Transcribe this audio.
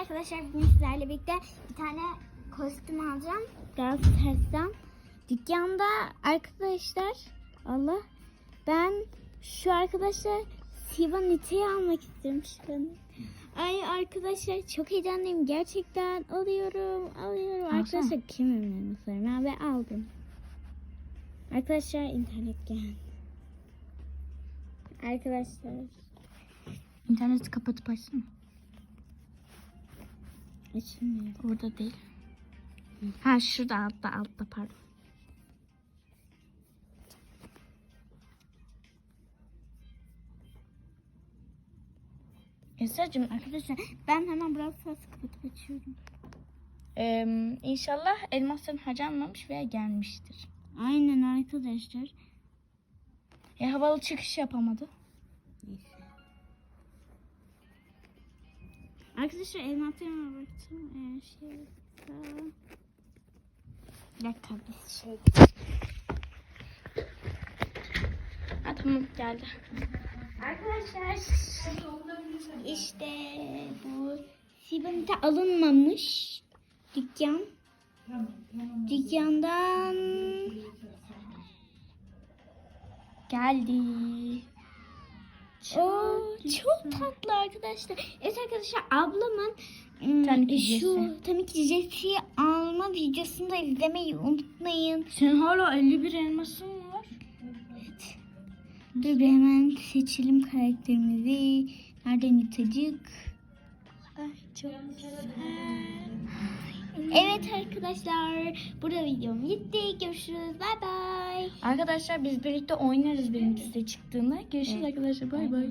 arkadaşlar bugün sizlerle birlikte bir tane kostüm alacağım. Galatasaray'dan. Dükkanda arkadaşlar Allah ben şu arkadaşlar Siva Nite'yi almak istiyorum şu an. Ay arkadaşlar çok heyecanlıyım. Gerçekten alıyorum. Alıyorum. Alsana. Arkadaşlar kim önemli sorma ve aldım. Arkadaşlar internet geldi. Arkadaşlar İnterneti kapatıp açsana. Açılmıyor. Orada değil. Ha şurada altta altta pardon. Esra'cığım arkadaşlar ben hemen Brawl Stars'ı kapatıp açıyorum. Ee, inşallah elmasların harcanmamış veya gelmiştir. Aynen arkadaşlar. E, havalı çıkış yapamadı. Arkadaşlar elmaslarıma baktım. Eğer şey yoksa... Bir dakika bir şey. Ha tamam geldi. Arkadaşlar işte bu Sibonite alınmamış dükkan. Dükkandan Geldi. Oo, çok tatlı arkadaşlar. Evet arkadaşlar ablamın Tabii ki şu tabii ki Jesse'yi alma videosunu da izlemeyi unutmayın. Senin hala 51 elmasın var. Dur bir hemen seçelim karakterimizi. Nereden yutacık? Ay çok güzel. Evet arkadaşlar burada videom bitti. Görüşürüz. Bay bay. Arkadaşlar biz birlikte oynarız de çıktığında. Görüşürüz arkadaşlar. Bay bay.